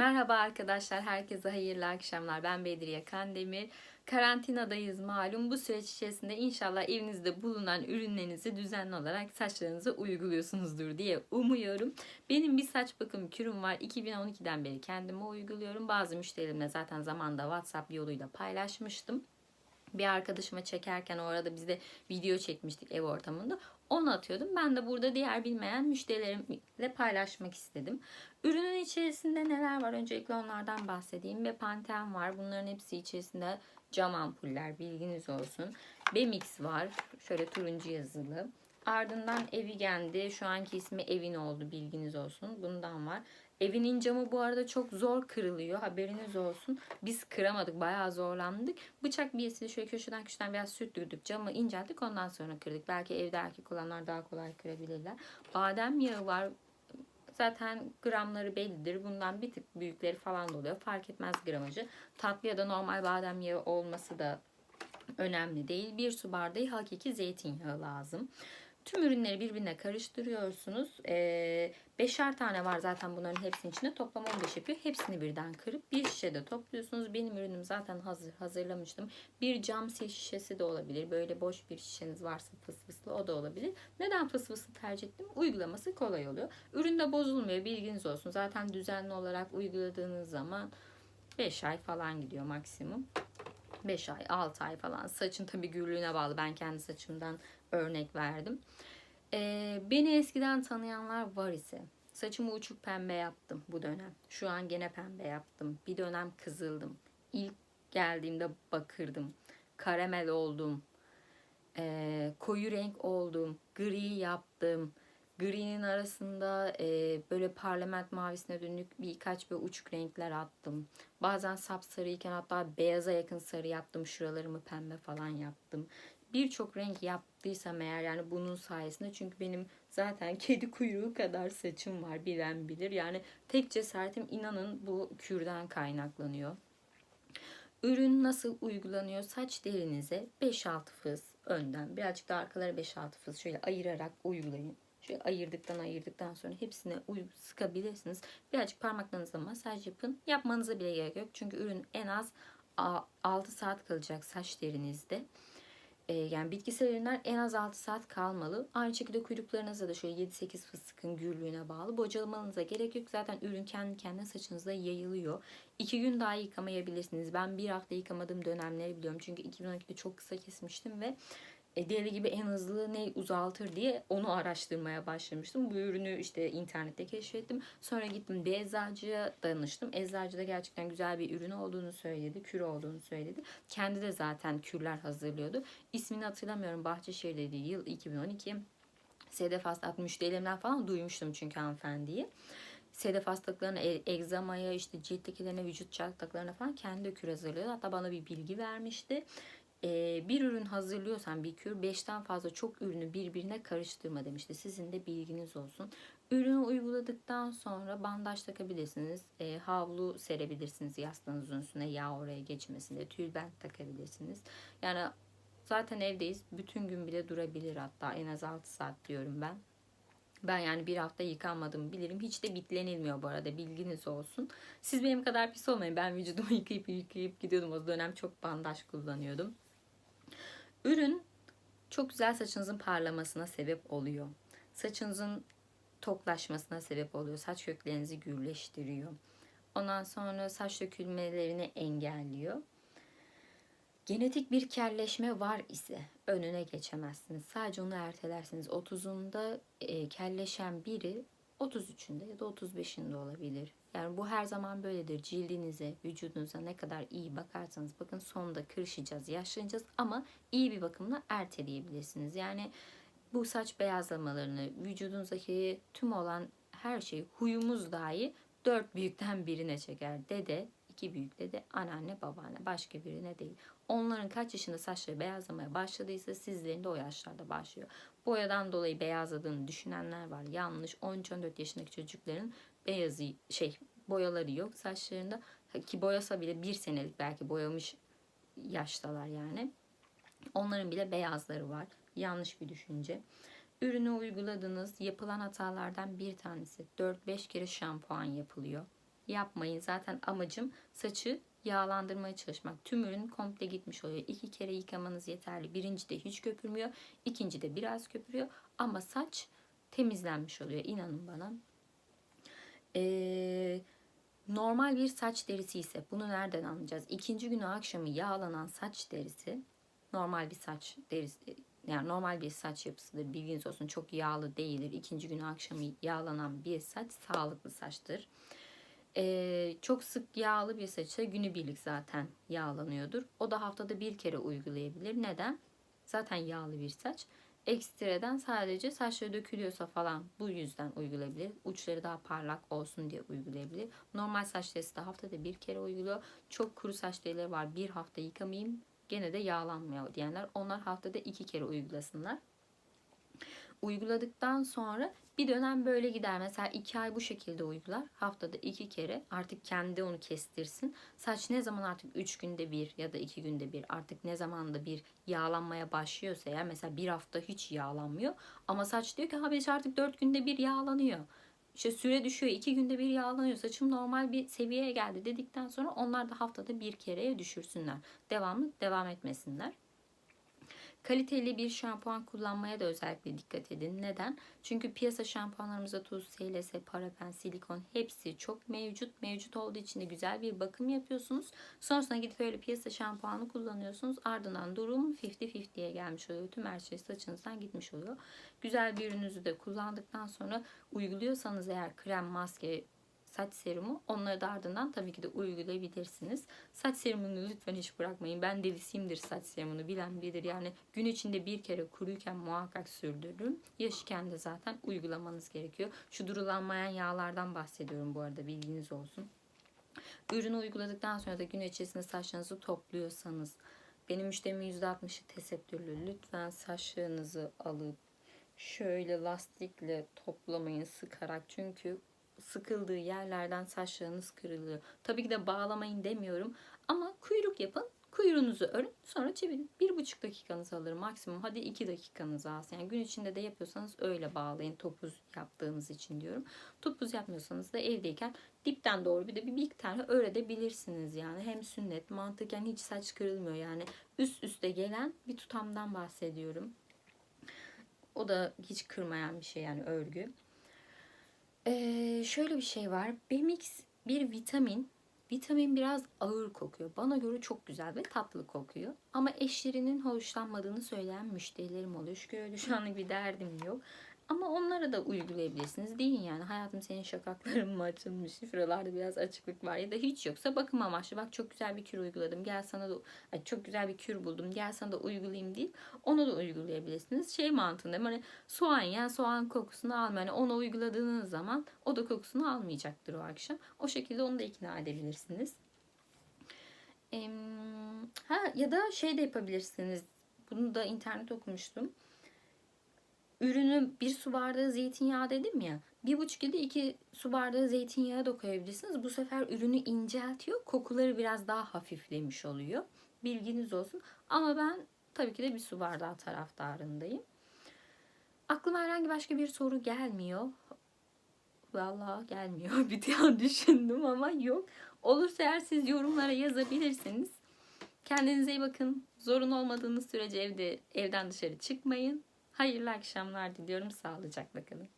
Merhaba arkadaşlar, herkese hayırlı akşamlar. Ben Bedriye Kandemir. Karantinadayız malum. Bu süreç içerisinde inşallah evinizde bulunan ürünlerinizi düzenli olarak saçlarınıza uyguluyorsunuzdur diye umuyorum. Benim bir saç bakım kürüm var. 2012'den beri kendime uyguluyorum. Bazı müşterilerimle zaten zamanda WhatsApp yoluyla paylaşmıştım bir arkadaşıma çekerken orada biz de video çekmiştik ev ortamında. Onu atıyordum. Ben de burada diğer bilmeyen müşterilerimle paylaşmak istedim. Ürünün içerisinde neler var? Öncelikle onlardan bahsedeyim. Ve Pantene var. Bunların hepsi içerisinde cam ampuller bilginiz olsun. Bemix var. Şöyle turuncu yazılı. Ardından Evigen'di. Şu anki ismi Evin oldu bilginiz olsun. Bundan var. Evinin camı bu arada çok zor kırılıyor. Haberiniz olsun. Biz kıramadık. Bayağı zorlandık. Bıçak biyesiyle şöyle köşeden köşeden biraz sürttürdük. Camı incelttik. Ondan sonra kırdık. Belki evde erkek olanlar daha kolay kırabilirler. Badem yağı var. Zaten gramları bellidir. Bundan bir tık büyükleri falan da oluyor. Fark etmez gramajı. Tatlı ya da normal badem yağı olması da önemli değil. Bir su bardağı hakiki zeytinyağı lazım. Tüm ürünleri birbirine karıştırıyorsunuz. Ee, beşer tane var zaten bunların hepsinin içinde. Toplam 15 yapıyor. Hepsini birden kırıp bir şişede topluyorsunuz. Benim ürünüm zaten hazır hazırlamıştım. Bir cam şişesi de olabilir. Böyle boş bir şişeniz varsa fısfıslı o da olabilir. Neden fısfıslı tercih ettim? Uygulaması kolay oluyor. Ürün de bozulmuyor. Bilginiz olsun. Zaten düzenli olarak uyguladığınız zaman 5 ay falan gidiyor maksimum. 5 ay, 6 ay falan. Saçın tabii gürlüğüne bağlı. Ben kendi saçımdan örnek verdim. Ee, beni eskiden tanıyanlar var ise saçımı uçuk pembe yaptım bu dönem. Şu an gene pembe yaptım. Bir dönem kızıldım. İlk geldiğimde bakırdım. Karamel oldum. Ee, koyu renk oldum. Gri yaptım. Gri'nin arasında e, böyle parlament mavisine dönük birkaç bir uçuk renkler attım. Bazen sapsarıyken hatta beyaza yakın sarı yaptım. Şuralarımı pembe falan yaptım birçok renk yaptıysam eğer yani bunun sayesinde çünkü benim zaten kedi kuyruğu kadar saçım var bilen bilir. Yani tek cesaretim inanın bu kürden kaynaklanıyor. Ürün nasıl uygulanıyor? Saç derinize 5-6 fıs önden birazcık da arkalara 5-6 fıs şöyle ayırarak uygulayın. Ayırdıktan ayırdıktan sonra hepsine sıkabilirsiniz. Birazcık parmaklarınızla masaj yapın. Yapmanıza bile gerek yok. Çünkü ürün en az 6 saat kalacak saç derinizde. E, yani bitkisel ürünler en az 6 saat kalmalı. Aynı şekilde kuyruklarınıza da şöyle 7-8 fıstıkın gürlüğüne bağlı. Bocalamanıza gerek yok. Zaten ürün kendi kendine saçınıza yayılıyor. 2 gün daha yıkamayabilirsiniz. Ben bir hafta yıkamadığım dönemleri biliyorum. Çünkü 2012'de çok kısa kesmiştim ve e, deli gibi en hızlı ne uzaltır diye onu araştırmaya başlamıştım. Bu ürünü işte internette keşfettim. Sonra gittim bir eczacıya danıştım. Eczacı da gerçekten güzel bir ürün olduğunu söyledi. Kür olduğunu söyledi. Kendi de zaten kürler hazırlıyordu. İsmini hatırlamıyorum. Bahçeşehir'deydi. Yıl 2012. Sedef Hastat müşterilerimden falan duymuştum çünkü hanımefendiyi. Sedef hastalıklarına, e, egzamaya, işte cilt vücut çatlaklarına falan kendi kür hazırlıyordu. Hatta bana bir bilgi vermişti bir ürün hazırlıyorsan bir kür 5'ten fazla çok ürünü birbirine karıştırma demişti. Sizin de bilginiz olsun. Ürünü uyguladıktan sonra bandaj takabilirsiniz. Havlu serebilirsiniz yastığınızın üstüne yağ oraya geçmesinde. Tülbent takabilirsiniz. Yani zaten evdeyiz. Bütün gün bile durabilir hatta en az 6 saat diyorum ben. Ben yani bir hafta yıkanmadım bilirim. Hiç de bitlenilmiyor bu arada bilginiz olsun. Siz benim kadar pis olmayın. Ben vücudumu yıkayıp yıkayıp gidiyordum. O dönem çok bandaj kullanıyordum. Ürün çok güzel saçınızın parlamasına sebep oluyor. Saçınızın toklaşmasına sebep oluyor. Saç köklerinizi gürleştiriyor. Ondan sonra saç dökülmelerini engelliyor. Genetik bir kelleşme var ise önüne geçemezsiniz. Sadece onu ertelersiniz. 30'unda e, kelleşen biri 33'ünde ya da 35'inde olabilir. Yani bu her zaman böyledir. Cildinize, vücudunuza ne kadar iyi bakarsanız bakın sonunda kırışacağız, yaşlanacağız ama iyi bir bakımla erteleyebilirsiniz. Yani bu saç beyazlamalarını, vücudunuzdaki tüm olan her şeyi, huyumuz dahi dört büyükten birine çeker. Dede, iki büyükle de anneanne, babaanne, başka birine değil. Onların kaç yaşında saçları beyazlamaya başladıysa sizlerin de o yaşlarda başlıyor. Boyadan dolayı beyazladığını düşünenler var. Yanlış. 13-14 yaşındaki çocukların beyazı şey boyaları yok saçlarında ki boyasa bile bir senelik belki boyamış yaştalar yani. Onların bile beyazları var. Yanlış bir düşünce. Ürünü uyguladınız. Yapılan hatalardan bir tanesi 4-5 kere şampuan yapılıyor. yapmayın. Zaten amacım saçı yağlandırmaya çalışmak. Tüm ürün komple gitmiş oluyor. İki kere yıkamanız yeterli. Birinci de hiç köpürmüyor. ikinci de biraz köpürüyor. Ama saç temizlenmiş oluyor. İnanın bana. Ee, normal bir saç derisi ise bunu nereden anlayacağız? İkinci günü akşamı yağlanan saç derisi normal bir saç derisi yani normal bir saç yapısıdır. Bilginiz olsun çok yağlı değildir. İkinci günü akşamı yağlanan bir saç sağlıklı saçtır. Ee, çok sık yağlı bir saça günübirlik zaten yağlanıyordur. O da haftada bir kere uygulayabilir. Neden? Zaten yağlı bir saç. Ekstreden sadece saçları dökülüyorsa falan bu yüzden uygulayabilir. Uçları daha parlak olsun diye uygulayabilir. Normal saç derisi de haftada bir kere uyguluyor. Çok kuru saç derileri var. Bir hafta yıkamayayım gene de yağlanmıyor diyenler. Onlar haftada iki kere uygulasınlar. Uyguladıktan sonra bir dönem böyle gider. Mesela iki ay bu şekilde uygular. Haftada iki kere artık kendi onu kestirsin. Saç ne zaman artık üç günde bir ya da iki günde bir artık ne zamanda bir yağlanmaya başlıyorsa eğer mesela bir hafta hiç yağlanmıyor. Ama saç diyor ki abi artık dört günde bir yağlanıyor. İşte süre düşüyor. iki günde bir yağlanıyor. Saçım normal bir seviyeye geldi dedikten sonra onlar da haftada bir kereye düşürsünler. Devamlı devam etmesinler. Kaliteli bir şampuan kullanmaya da özellikle dikkat edin. Neden? Çünkü piyasa şampuanlarımızda tuz, SLS, paraben, silikon hepsi çok mevcut. Mevcut olduğu için de güzel bir bakım yapıyorsunuz. Sonrasında gidip öyle piyasa şampuanı kullanıyorsunuz. Ardından durum 50-50'ye gelmiş oluyor. Tüm her şey saçınızdan gitmiş oluyor. Güzel bir ürününüzü de kullandıktan sonra uyguluyorsanız eğer krem, maske, saç serumu onları da ardından tabii ki de uygulayabilirsiniz. Saç serumunu lütfen hiç bırakmayın. Ben delisiyimdir saç serumunu bilen bilir. Yani gün içinde bir kere kuruyken muhakkak sürdürürüm. Yaşıken de zaten uygulamanız gerekiyor. Şu durulanmayan yağlardan bahsediyorum bu arada bilginiz olsun. Ürünü uyguladıktan sonra da gün içerisinde saçlarınızı topluyorsanız benim müşterimin %60'ı tesettürlü. Lütfen saçlarınızı alıp şöyle lastikle toplamayın sıkarak. Çünkü sıkıldığı yerlerden saçlarınız kırılıyor. Tabii ki de bağlamayın demiyorum ama kuyruk yapın. Kuyruğunuzu örün sonra çevirin. Bir buçuk dakikanız alır maksimum. Hadi iki dakikanız alsın. Yani gün içinde de yapıyorsanız öyle bağlayın. Topuz yaptığınız için diyorum. Topuz yapmıyorsanız da evdeyken dipten doğru bir de bir, bir tane öğretebilirsiniz yani. Hem sünnet mantıken hiç saç kırılmıyor yani. Üst üste gelen bir tutamdan bahsediyorum. O da hiç kırmayan bir şey yani örgü. Ee, şöyle bir şey var. Bemix bir vitamin. Vitamin biraz ağır kokuyor. Bana göre çok güzel ve tatlı kokuyor. Ama eşlerinin hoşlanmadığını söyleyen müşterilerim oluyor. Şükür şu anlık bir derdim yok. Ama onlara da uygulayabilirsiniz. Deyin yani hayatım senin şakakların mı açılmış? Şuralarda biraz açıklık var ya da hiç yoksa bakım amaçlı. Bak çok güzel bir kür uyguladım. Gel sana da ay, çok güzel bir kür buldum. Gel sana da uygulayayım değil. Onu da uygulayabilirsiniz. Şey mantığında hani soğan ya soğan kokusunu alma. Yani onu uyguladığınız zaman o da kokusunu almayacaktır o akşam. O şekilde onu da ikna edebilirsiniz. Ha ya da şey de yapabilirsiniz. Bunu da internet okumuştum ürünü bir su bardağı zeytinyağı dedim ya. Bir buçuk ya da iki su bardağı zeytinyağı da koyabilirsiniz. Bu sefer ürünü inceltiyor. Kokuları biraz daha hafiflemiş oluyor. Bilginiz olsun. Ama ben tabii ki de bir su bardağı taraftarındayım. Aklıma herhangi başka bir soru gelmiyor. Vallahi gelmiyor. Bir daha düşündüm ama yok. Olursa eğer siz yorumlara yazabilirsiniz. Kendinize iyi bakın. Zorun olmadığınız sürece evde evden dışarı çıkmayın. Hayırlı akşamlar diliyorum. Sağlıcakla kalın.